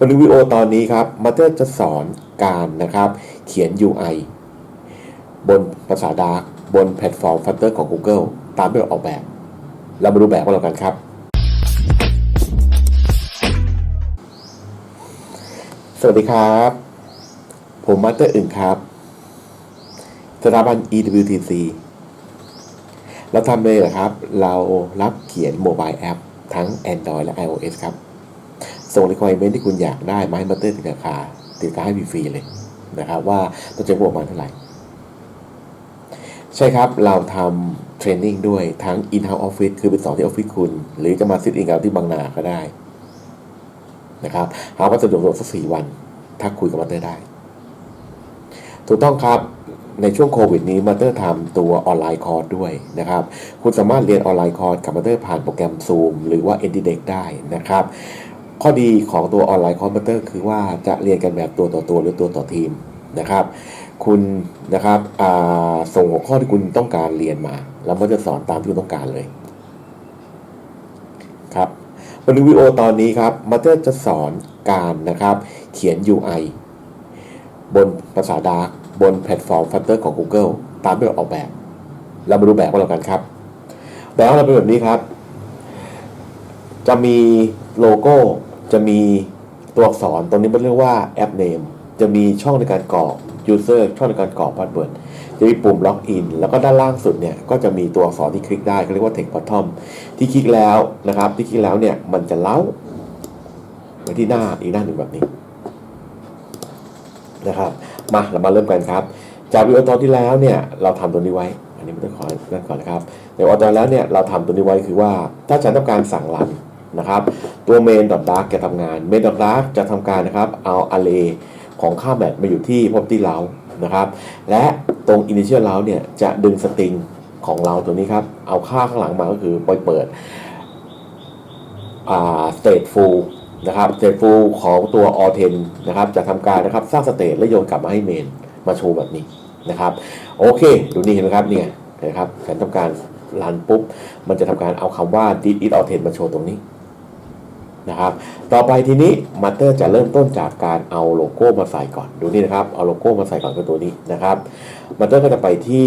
วันนี้วิดีโอตอนนี้ครับมาเตอร์จะสอนการนะครับ เขียน UI บนภาษาดาร์กบนแพลตฟอร์ม Flutter ของ Google ตามที่เราออกแบบ เรามาดูแบบกันแล้วกันครับ สวัสดีครับ ผมมาเตอร์อึ่งครับสถาบัน EWTC เราทำเลยเหรอครับ เรารับเขียนโมบายแอปทั้ง Android และ iOS ครับ ส่ง requirement ที่คุณอยากได้มาให้มาเตอร์ติดราคาติดราคาให้ฟรีเลยนะครับว่าต้องใช้งบประมาณเท่าไหร่ ใช่ครับเราทำเทรนนิ่งด้วยทั้ง in-house office คือไปสอนที่ออฟฟิศคุณ หรือจะมาซิทอินกับที่บางนาก็ได้นะครับหาว่าสะดวกสักสี่วัน ถ้าคุยกับมาเตอร์ได้ ถูกต้องครับในช่วงโควิดนี้มาเตอร์ทำตัวออนไลน์คอร์สด้วยนะครับ คุณสามารถเรียนออนไลน์คอร์สกับมาเตอร์ผ่านโปรแกรม Zoom หรือว่า e d u d e c ได้นะครับ ข้อดีของตัวออนไลน์คอร์สมาสเตอร์คือว่าจะเรียนกันแบบตัวต่อตัวหรือตัวต่อทีมนะครับ คุณนะครับส่งหัวข้อที่คุณต้องการเรียนมา แล้วมันจะสอนตามที่คุณต้องการเลยครับวันนี้วิดีโอตอนนี้ครับมาเตอร์จะสอนการนะครับ เขียน UI บนภาษาดาร์กบนแพลตฟอร์ม Flutter ของ Google ตามที่เราออกแบบ เรามาดูแบบกันแล้วกันครับ แบบของเราเป็นแบบนี้ครับ จะมีโลโก้ จะมีตัวอักษรตรงนี้มันเรียกว่าแอปเนมจะมีช่องในการกรอก user ช่องในการกรอก password จะมีปุ่มล็อกอินแล้วก็ด้านล่างสุดเนี่ยก็จะมีตัวอักษรที่คลิกได้เขาเรียกว่า text bottom ที่คลิกแล้วนะครับที่คลิกแล้วเนี่ยมันจะเล้าไปที่หน้าอีกหน้าหนึ่งแบบนี้นะครับมาเรามาเริ่มกันครับ จากวิดีโอตอนที่แล้วเนี่ยเราทำตัวนี้ไว้ อันนี้ไม่ต้องขอนั่นก่อนนะครับในวิดีโอตอนแล้วเนี่ยเราทำตัวนี้ไว้คือว่าถ้าฉันต้องการสั่งรัน นะครับ ตัว main dark จะทำงาน main dark จะทำการนะครับเอา array ของค่าแมทมาอยู่ที่ property เรานะครับ และตรง initial เราเนี่ยจะดึงสตริงของเราตัวนี้ครับ เอาค่าข้างหลังมาก็คือปล่อยเปิดอ่า stateful นะครับ stateful ของตัว all 10นะครับจะทำการนะครับสร้าง state และโยนกลับมาให้ main มาโชว์แบบนี้นะครับโอเค ดูนี่เห็นไหมครับเนี่ยนะครับฉันทำการรันปุ๊บ มันจะทำการเอาคำว่า did it all 10มาโชว์ตรงนี้ นะครับ ต่อไปทีนี้มาเตอร์จะเริ่มต้นจากการเอาโลโก้มาใส่ก่อนดูนี่นะครับเอาโลโก้มาใส่ก่อนคือตัวนี้นะครับมาเตอร์ก็จะไปที่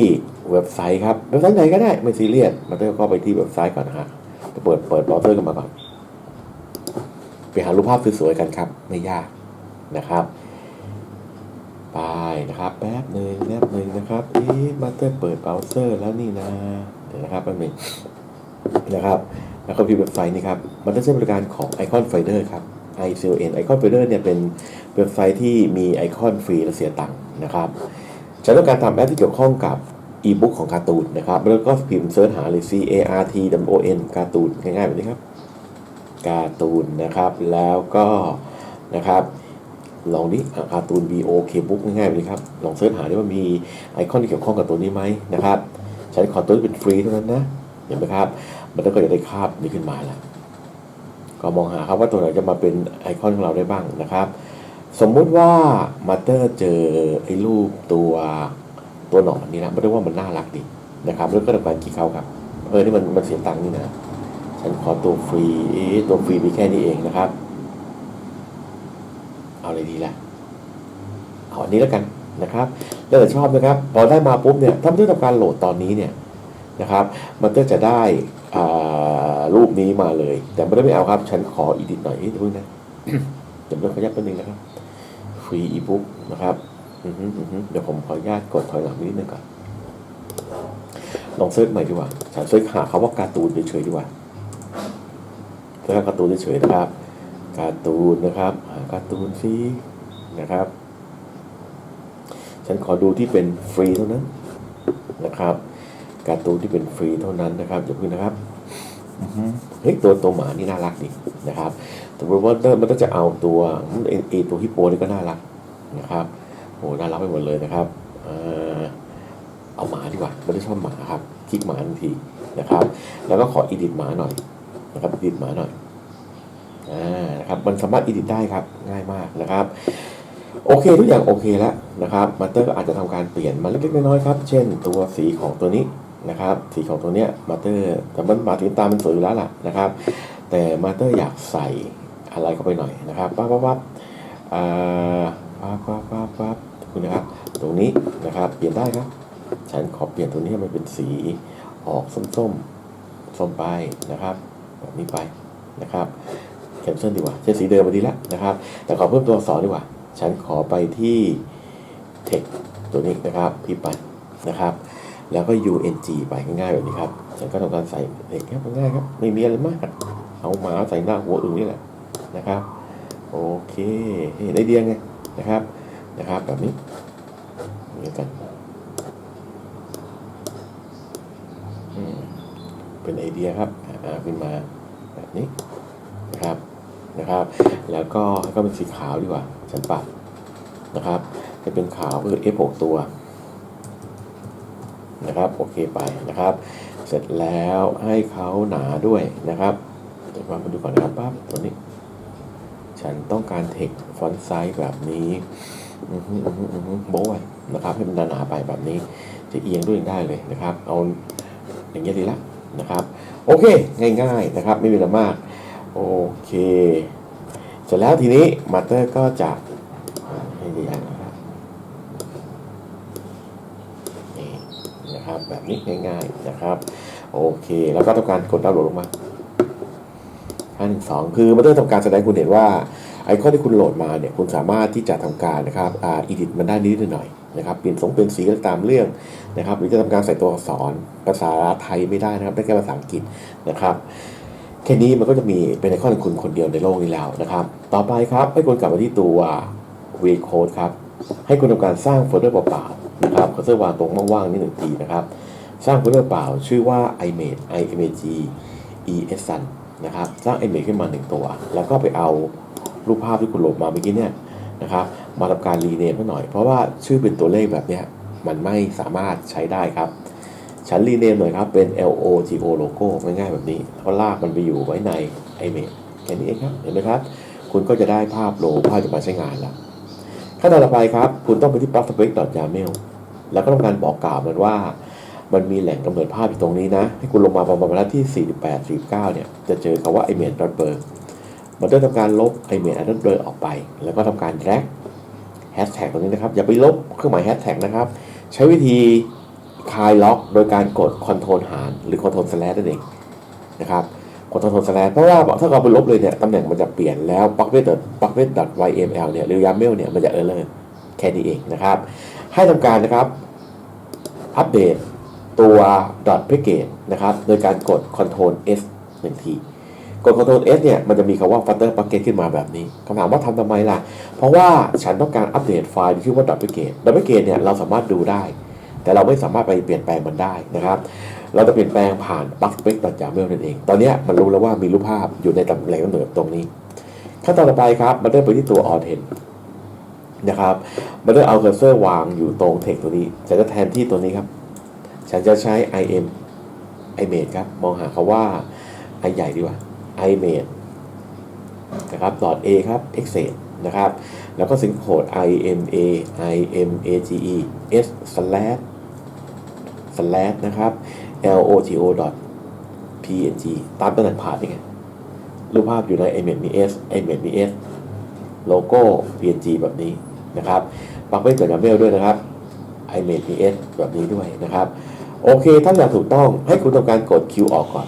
เว็บไซต์ครับเว็บไซต์ไหนก็ได้ไม่ซีเรียสมาเตอร์ก็ไปที่เว็บไซต์ก่อนนะฮะเปิดเปิดเบราว์เซอร์กันมาก่อนไปหารูปภาพสวยๆกันครับ ไม่ยากนะครับไปนะครับแป๊บหนึ่งแป๊บหนึ่งนะครับเอ๊ะมาเตอร์เปิดเบราว์เซอร์แล้วนี่นะเดี๋ยวนะครับแป๊บหนึ่งนะครับ แล้วก็พิมพ์เว็บไซต์นี้ครับมันจะใช้บริการของ Icon Finder ครับ ICON Icon Finder เนี่ยเป็นเว็บไซต์ที่มีไอคอนฟรีและเสียตังค์นะครับฉันต้องการทำแอปที่เกี่ยวข้องกับอีบุ๊กของการ์ตูนนะครับ แล้วก็พิมพ์เสิร์ชหาเลย C A R T W O N การ์ตูนง่ายๆแบบนี้ครับ การ์ตูนนะครับ แล้วก็นะครับลองดิการ์ตูน B O K Book ง่ายๆแบบนี้ครับ ลองเสิร์ชหาได้ว่ามีไอคอนที่เกี่ยวข้องกับตัวนี้ไหมนะครับฉันขอตัวที่เป็นฟรีเท่านั้นนะ เห็นไหมครับ มันก็จะได้คาบนี้ขึ้นมาแล้วก็มองหาครับว่าตัวไหนจะมาเป็นไอคอนของเราได้บ้างนะครับ สมมุติว่ามาเตอร์เจอไอ้รูปตัวตัวหนอนนี่นะไม่ได้ว่ามันน่ารักดีนะครับแล้วก็ทำการคลิกเข้าครับเออนี่มันมันเสียตังค์นี่นะฉันขอตัวฟรีตัวฟรีมีแค่นี้เองนะครับ เอาอะไรดีล่ะเอาอันนี้แล้วกันนะครับแล้วแต่ชอบนะครับ พอได้มาปุ๊บเนี่ยถ้าไม่ได้ทำการโหลดตอนนี้เนี่ยนะครับ มันก็จะได้ รูปนี้มาเลย แต่ไม่ได้ไม่เอาครับ ฉันขออีดิทหน่อยนิดนึงนะเดี๋ยวเราขออนุญาตแป๊บนึงนะครับ ฟรีอีบุ๊กนะครับเดี๋ยวผมขออนุญาตกดถอยหลังนิดนึงก่อนลองเซิร์ชใหม่ดีกว่าฉันเซิร์ชหาคำว่าการ์ตูนเฉยๆดีกว่าเซิร์ชการ์ตูนเฉยๆนะครับ การ์ตูนนะครับหาการ์ตูนซินะครับ ฉันขอดูที่เป็นฟรีเท่านั้นนะครับ การ์ตูนที่เป็นฟรีเท่านั้นนะครับอย่าเพิ่งนะครับอือฮึเฮ้ยตัวตัวหมานี่น่ารักดีนะครับแต่ว่ามันก็จะเอาตัวไอ้ไอ้ตัวฮิปโปนี่ก็น่ารักนะครับโอ้น่ารักไปหมดเลยนะครับเอ่อเอาหมาดีกว่าไม่ได้ชอบหมาครับคลิกหมาทันทีนะครับ แล้วก็ขออีดิทหมาหน่อยนะครับอีดิทหมาหน่อยอ่านะครับมันสามารถอีดิทได้ครับง่ายมากนะครับโอเคทุกอย่างโอเคแล้วนะครับมาสเตอร์ก็อาจจะทำการเปลี่ยนมาเล็กๆน้อยๆครับ เช่นตัวสีของตัวนี้ นะครับสีของตัวเนี้ยมาเตอร์แต่มันมาถึงตามันสวยอยู่แล้วล่ะนะครับ แต่มาเตอร์อยากใส่อะไรเข้าไปหน่อยนะครับปั๊บปั๊บปั๊บอ่าปั๊บปั๊บปั๊บปั๊บคุณนะครับ ตรงนี้นะครับเปลี่ยนได้ครับ ฉันขอเปลี่ยนตรงนี้ให้มันเป็นสีออกส้มๆส้มไปนะครับแบบนี้ไปนะครับแคนเซิลดีกว่าใช้สีเดิมมาดีแล้วนะครับ แต่ขอเพิ่มตัวอักษรดีกว่า ฉันขอไปที่ text ตัวนี้นะครับพิมพ์ไปนะครับ แล้วก็ UNG ไปง่ายๆแบบนี้ครับฉันก็ทำการใส่เด็กครับง่ายครับ ไม่มีอะไรมาก เอาหมาใส่หน้าหัวอึ่งนี่แหละนะครับ โอเคเห็นไอเดียไงนะครับนะครับแบบนี้เหมือนกันเป็นไอเดียครับอ่าขึ้นมาแบบนี้นะครับนะครับ แล้วก็ให้ก็เป็นสีขาวดีกว่าฉันปรับนะครับ จะเป็นขาวคือ F6 ตัว นะครับโอเคไปนะครับ เสร็จแล้วให้เขาหนาด้วยนะครับเดี๋ยวมาดูก่อนนะครับปั๊บตัวนี้ ฉันต้องการเทคฟอนต์ไซส์แบบนี้โบ้ไว้นะครับให้มันหนาๆไปแบบนี้ จะเอียงด้วยได้เลยนะครับ เอาอย่างเงี้ยดีละนะครับ โอเคง่ายๆนะครับ ไม่มีอะไรมาก โอเค เสร็จแล้วทีนี้มาเตอร์ก็จะให้ใหญ่ะครับนี่นะครับ แบบนี้ง่ายๆนะครับ โอเค แล้วก็ทำการกดดาวน์โหลดลงมาขั้นสองคือมาสเตอร์ทำการแสดงคุณเห็นว่าไอคอนที่คุณโหลดมาเนี่ยคุณสามารถที่จะทำการนะครับอ่าอิดิทมันได้นิดหน่อยนะครับเปลี่ยนสงเป็นสีก็ตามเรื่องนะครับหรือจะทำการใส่ตัวอักษรภาษาไทยไม่ได้นะครับได้แค่ภาษาอังกฤษนะครับแค่นี้มันก็จะมีเป็นไอคอนของคุณคนเดียวในโลกนี้แล้วนะครับ ต่อไปครับให้คุณกลับมาที่ตัว V Code ครับให้คุณทำการสร้างโฟลเดอร์เปล่าๆ นะครับเขาจะวางตรงว่างๆนี่หนึ่งทีนะครับ สร้างโฟลเดอร์เปล่าชื่อว่า image imag es sun นะครับ สร้าง image ขึ้นมาหนึ่งตัว แล้วก็ไปเอารูปภาพที่คุณโหลดมาเมื่อกี้เนี่ยนะครับ มาทำการรีเนมให้หน่อย เพราะว่าชื่อเป็นตัวเลขแบบเนี้ยมันไม่สามารถใช้ได้ครับ ฉันรีเนมหน่อยครับ เป็น logo logo ง่ายๆแบบนี้แล้วลากมันไปอยู่ไว้ใน image แค่นี้เองครับ เห็นไหมครับ คุณก็จะได้ภาพโลภาพจะมาใช้งานแล้วขั้นตอนต่อไปครับ คุณต้องไปที่ prospect.yaml แล้วก็ต้องการบอกกล่าวมันว่า มันมีแหล่งกำเนิดภาพอยู่ตรงนี้นะ ให้คุณลงมาประมาณที่ 48 49 เนี่ย จะเจอคำว่า image blur มันจะทำการลบ image blur ออกไป แล้วก็ทำการ drag hashtag ตรงนี้นะครับ อย่าไปลบเครื่องหมาย hashtag นะครับ ใช้วิธีคลายล็อกโดยการกด Ctrl หารหรือ Ctrl slash นั่นเองนะครับกด Ctrl slash เพราะว่าถ้าเราไปลบเลยเนี่ยตำแหน่งมันจะเปลี่ยนแล้ว bucket bucket yml เนี่ยหรือ yaml เนี่ยมันจะ error แค่นี้เองนะครับ ให้ทำการนะครับ อัปเดตตัว dot package นะครับ โดยการกด Ctrl S หนึ่งทีกด Ctrl S เนี่ย มันจะมีคำว่า Flutter Package ขึ้นมาแบบนี้คำถามว่าทำทำไมล่ะ เพราะว่าฉันต้องการอัปเดตไฟล์ที่ชื่อว่า dot package dot package เนี่ย เราสามารถดูได้ แต่เราไม่สามารถไปเปลี่ยนแปลงมันได้นะครับ เราจะเปลี่ยนแปลงผ่าน bucket.yaml นั่นเอง ตอนนี้มันรู้แล้วว่ามีรูปภาพอยู่ในตำแหน่งกำเนิดตรงนี้ ขั้นตอนต่อไปครับ มันได้ไปที่ตัว authent นะครับมันได้เอาเคอร์เซอร์วางอยู่ตรงเทคตัวนี้ฉันจะแทนที่ตัวนี้ครับ ฉันจะใช้ im image ครับ มองหาคาว่า i ใหญ่ดีกว่า image นะครับ .a ครับ exit นะครับ แล้วก็สิงโคด ima image s slash slash นะครับ logo png ตามตำแหน่งผ่านนี่ไงรูปภาพอยู่ใน image มี s image มี s โลโก้ png แบบนี้ นะครับปักไว้กับ YAML ด้วยนะครับ image มี s แบบนี้ด้วยนะครับ โอเคถ้าอยากถูกต้องให้คุณทำการกด Q ออกก่อน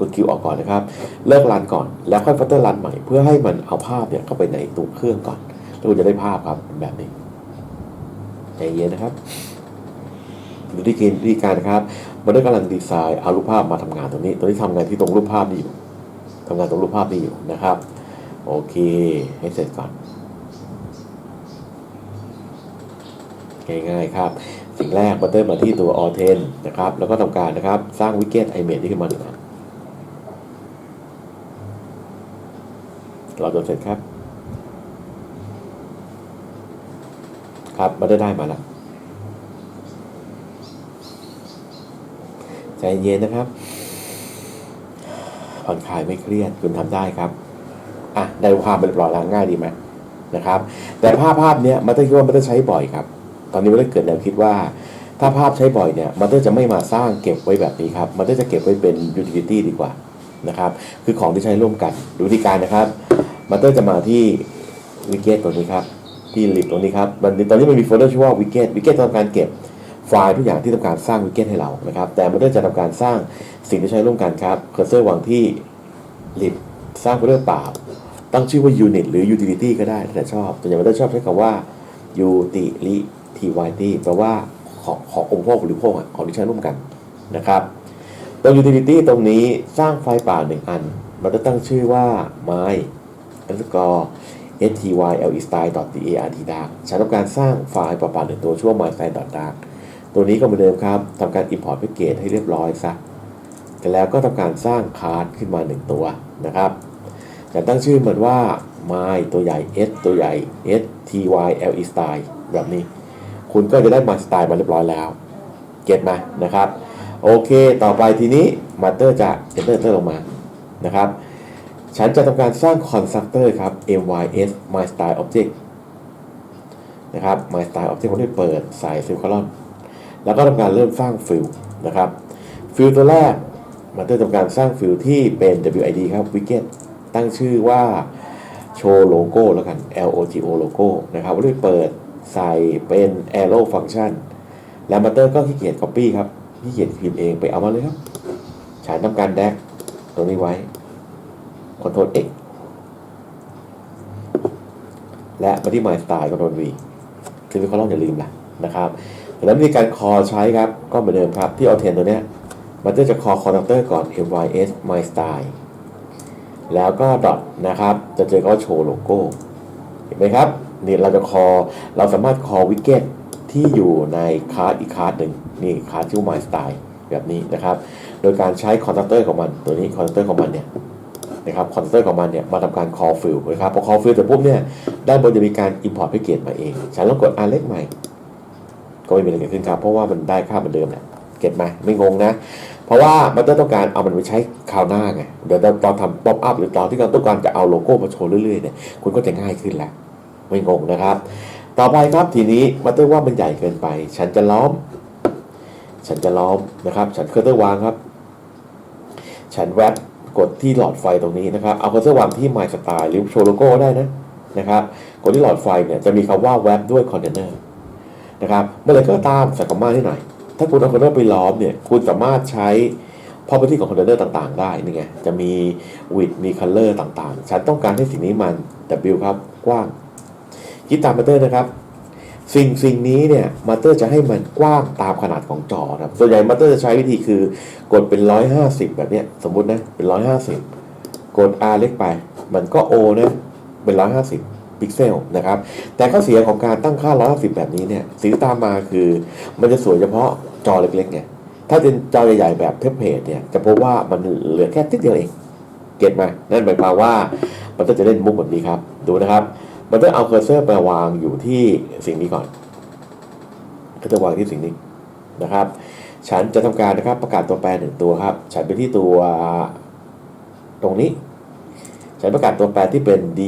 กด Q ออกก่อนนะครับ เลิกรันก่อน แล้วค่อยฟัตเตอร์รันใหม่เพื่อให้มันเอาภาพเนี่ยเข้าไปในตัวเครื่องก่อน แล้วคุณจะได้ภาพครับแบบนี้ใจเย็นนะครับดูที่กณฑ์วิธีการนะครับ มันได้กำลังดีไซน์เอารูปภาพมาทำงานตรงนี้ตรงนี้ทำงานที่ตรงรูปภาพนี้อยู่ทำงานตรงรูปภาพนี้อยู่นะครับ โอเค ให้เสร็จก่อน ง่ายๆครับ สิ่งแรกบัตเตอร์มาที่ตัว all 10นะครับ แล้วก็ทำการนะครับ สร้างวิกเก็ตไอเมจที่ขึ้นมาหนึ่งอันเราจนเสร็จครับ ครับบัตเตอร์ได้มาแล้วใจเย็นนะครับผ่อนคลายไม่เครียดคุณทำได้ครับอะได้ภาพเป็นเรียบร้อยแล้วง่ายดีไหมนะครับ แต่ภาพภาพเนี้ยมันต้องคิดว่ามันต้องใช้บ่อยครับ ตอนนี้มันได้เกิดแนวคิดว่า ถ้าภาพใช้บ่อยเนี่ยมันก็จะไม่มาสร้างเก็บไว้แบบนี้ครับ มันก็จะเก็บไว้เป็น utility ดีกว่านะครับคือของที่ใช้ร่วมกันดูวิธีการนะครับมันก็จะมาที่วิกเก็ตตัวนี้ครับที่ลิบตรงนี้ครับมันตอนนี้มันมีโฟลเดอร์ชื่อว่าวิกเก็ตวิกเก็ตทำการเก็บไฟล์ทุกอย่างที่ต้องการสร้างวิกเก็ตให้เรานะครับ แต่มันจะทำการสร้างสิ่งที่ใช้ร่วมกันครับเคอร์เซอร์วางที่ลิบสร้างโฟลเดอร์เปล่าตั้งชื่อว่า unit หรือ utility ก็ได้แต่ชอบแต่อย่างมันชอบใช้คำว่า utility แปลว่าของขององค์พวกหรือพวกของที่ใช้ร่วมกันนะครับตรง utility ตรงนี้สร้างไฟล์ป่าหนึ่งอันมันจะตั้งชื่อว่า my underscore style.dart dark ฉันต้องการสร้างไฟล์ป่าหนึ่งตัวชื่อว่า my style dark ตัวนี้ก็เหมือนเดิมครับทำการ import package ให้เรียบร้อยซะแต่แล้วก็ทำการสร้างคาร์ดขึ้นมาหนึ่งตัวนะครับจะตั้งชื่อมันว่า my ตัวใหญ่ s ตัวใหญ่ s t y l e style แบบนี้ คุณก็จะได้ my style มาเรียบร้อยแล้ว เก็ตไหมนะครับ โอเคต่อไปทีนี้ master จะ enter enter ลงมานะครับ ฉันจะทำการสร้าง constructor ครับ mys my style object นะครับ my style object ผมได้เปิดใส่ fill column แล้วก็ทำการเริ่มสร้างฟิลนะครับฟิลตัวแรกมันจะทำการสร้างฟิลที่เป็น WID ครับ widget ตั้งชื่อว่าโชว์โลโก้แล้วกัน LOGO โลโก้นะครับว่าด้วยเปิด ใส่เป็น arrow function แล้วมาเตอร์ก็ขี้เกียจ copy ครับขี้เกียจพิมพ์เองไปเอามาเลยครับฉันทำการแดกตรงนี้ไว้ Ctrl X และมาที่ My Style Ctrl V คือวิเคราะห์อย่าลืมล่ะนะครับแล้วมีการคอใช้ครับ ก็เหมือนเดิมครับ ที่เอาเทนตัวเนี้ยมันจะจะคอคอนดักเตอร์ก่อน mys my style แล้วก็ dot นะครับ จะเจอก็โชว์โลโก้ เห็นไหมครับ นี่เราจะคอเราสามารถคอวิกเก็ตที่อยู่ในคาร์ดอีกคาร์ดหนึ่งนี่คาร์ดชื่อ my style แบบนี้นะครับ โดยการใช้คอนดักเตอร์ของมันตัวนี้คอนดักเตอร์ของมันเนี่ยนะครับคอนเตอร์ของมันเนี่ยมาทำการ call field นะครับพอ call field เสร็จปุ๊บเนี่ยด้านบนจะมีการ import package มาเองฉันลองกด r เล็กใหม่ ก็ไม่มีอะไรเกิดขึ้นครับ เพราะว่ามันได้ค่าเหมือนเดิมแหละเก็ตไหมไม่งงนะ เพราะว่ามันจะต้องการเอามันไปใช้คราวหน้าไงเดี๋ยวตอนทำป๊อปอัพหรือตอนที่เราต้องการจะเอาโลโก้มาโชว์เรื่อยๆเนี่ยคุณก็จะง่ายขึ้นแหละ ไม่งงนะครับ ต่อไปครับทีนี้มาเตอร์ว่ามันใหญ่เกินไป ฉันจะล้อม ฉันจะล้อมนะครับ ฉันเคอร์เตอร์วางครับ ฉันแวบกดที่หลอดไฟตรงนี้นะครับ เอาเคอร์เซอร์วางที่ My Style หรือโชว์โลโก้ได้นะนะครับ กดที่หลอดไฟเนี่ยจะมีคำว่าแวบด้วยคอนเทนเนอร์นะครับ เมื่อไรก็ตามใส่คำว่าที่ไหนอยถ้าคุณเอาคอนเทนเนอร์ไปล้อมเนี่ย คุณสามารถใช้ property ของคอนเทนเนอร์ต่างๆ ได้ นี่ไง จะมี width มี color ต่างๆ ฉันต้องการให้สิ่งนี้มัน W ครับ กว้าง คิดตามมาเตอร์นะครับ สิ่งสิ่งนี้เนี่ยมาเตอร์จะให้มันกว้างตามขนาดของจอครับส่วนใหญ่มาเตอร์จะใช้วิธีคือกดเป็น 150 แบบเนี้ยสมมุตินะเป็น 150 กด R เล็กไป มันก็ O นะเป็น 150พิกเซลนะครับ แต่ข้อเสียของการตั้งค่า 150 แบบนี้เนี่ยสิ่งตามมาคือ มันจะสวยเฉพาะจอเล็กๆไง ถ้าเป็นจอใหญ่ๆแบบเทปเพจเนี่ยจะพบว่ามันเหลือแค่ทิดเดียวเอง เก็ตไหมนั่นหมายความว่า มันจะเล่นมุกแบบนี้ครับ ดูนะครับ มันต้องเอาเคอร์เซอร์ไปวางอยู่ที่สิ่งนี้ก่อน ก็จะวางที่สิ่งนี้นะครับ ฉันจะทำการนะครับประกาศตัวแปรหนึ่งตัวครับ ฉันไปที่ตัวตรงนี้ ฉันประกาศตัวแปรที่เป็น d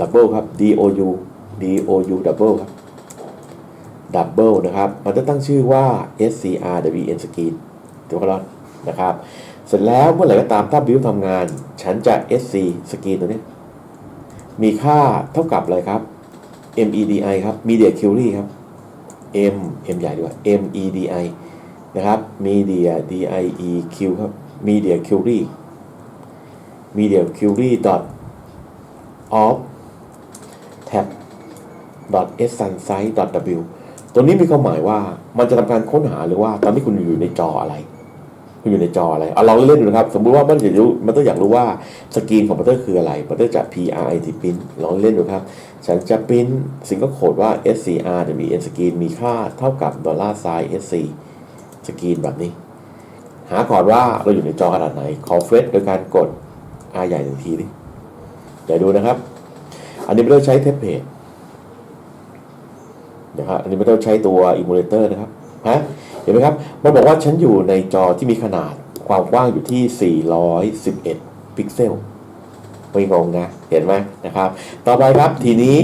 double ครับ d o u d o u double ครับ double นะครับ มันจะตั้งชื่อว่า s c r w n screen ตัวกลอนนะครับ เสร็จแล้วเมื่อไหร่ก็ตามถ้า build ทำงาน ฉันจะ sc screen ตัวนี้ มีค่าเท่ากับอะไรครับ MEDI ครับ Media Query ครับ M M ใหญ่ด้วย MEDI นะครับ Media DIEQ ครับ Media Query Media Query dot of tab dot s sunsight dot w ตัวนี้มีความหมายว่ามันจะทำการค้นหาหรือว่าตอนนี้คุณอยู่ในจออะไร อยู่ในจออะไรเอาลองเล่นดูนะครับ สมมุติว่ามันอยากรู้มันต้องอยากรู้ว่าสกรีนของมันเตอร์คืออะไรมันเตอร์จะ PRIT พิมพ์ลองเล่นดูครับ ฉันจะพิมพ์สิ่งก็โคดว่า SCR จะมี N สกรีนมีค่าเท่ากับดอลลาร์ไซน์ SC สกรีนแบบนี้ หาก่อนว่าเราอยู่ในจอขนาดไหน ขอเฟรชโดยการกด R ใหญ่หนึ่งทีดิเดี๋ยวดูนะครับ อันนี้ไม่ต้องใช้เทปเพจนะครับอันนี้ไม่ต้องใช้ตัวอิมูเลเตอร์นะครับฮะ เห็นไหมครับมันบอกว่าฉันอยู่ในจอที่มีขนาดความกว้างอยู่ที่ 411 พิกเซลไม่งงนะเห็นไหมนะครับ ต่อไปครับทีนี้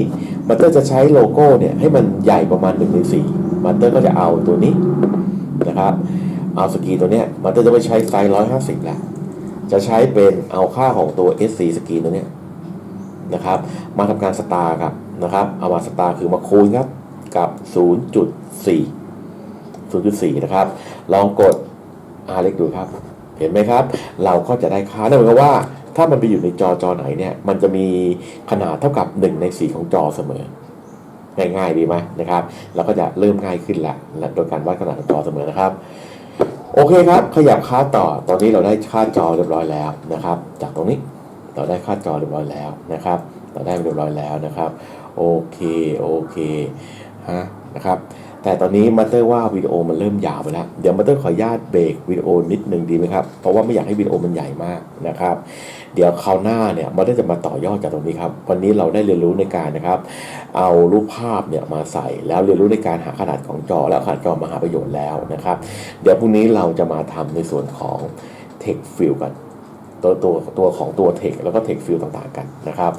มันเตอร์จะใช้โลโก้เนี่ยให้มันใหญ่ประมาณ1ใน4มันเตอร์ก็จะเอาตัวนี้นะครับเอาสกรีนตัวเนี้ยมันเตอร์จะไม่ใช้ไซส์ 150แล้วจะใช้เป็นเอาค่าของตัว SC สกรีนตัวเนี้ยนะครับ มาทำการสตาร์ครับนะครับเอามาสตาร์คือมาคูณครับกับ 0.4 0.4 นะครับ ลองกด R เล็กดูครับ เห็นไหมครับ เราก็จะได้ค่านั่นหมายความว่า ถ้ามันไปอยู่ในจอจอไหนเนี่ย มันจะมีขนาดเท่ากับ 1 ใน 4 ของจอเสมอ ง่ายๆดีไหมนะครับ เราก็จะเริ่มง่ายขึ้นละละโดยการวัดขนาดของจอเสมอนะครับ โอเคครับ ขยับค่าต่อ ตอนนี้เราได้ค่าจอเรียบร้อยแล้วนะครับ จากตรงนี้เราได้ค่าจอเรียบร้อยแล้วนะครับ เราได้เรียบร้อยแล้วนะครับ โอเค โอเค ฮะ นะครับ แต่ตอนนี้มาเตอร์ว่าวิดีโอมันเริ่มยาวไปแล้ว เดี๋ยวมาเตอร์ขออนุญาตเบรกวิดีโอนิดนึงดีไหมครับ เพราะว่าไม่อยากให้วิดีโอมันใหญ่มากนะครับ เดี๋ยวคราวหน้าเนี่ยมาเตอร์จะมาต่อยอดจากตรงนี้ครับวันนี้เราได้เรียนรู้ในการนะครับ เอารูปภาพเนี่ยมาใส่แล้วเรียนรู้ในการหาขนาดของจอ แล้วขนาดจอมาหาประโยชน์แล้วนะครับ เดี๋ยวพรุ่งนี้เราจะมาทำในส่วนของ Text Field กันตัวตัวตัวของตัว Text แล้วก็ Text Field ต่างๆกันนะครับ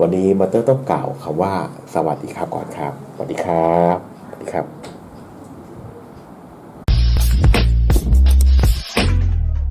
วันนี้มาเตอร์ต้องกล่าวคำว่าสวัสดีครับก่อนครับ สวัสดีครับ ครับ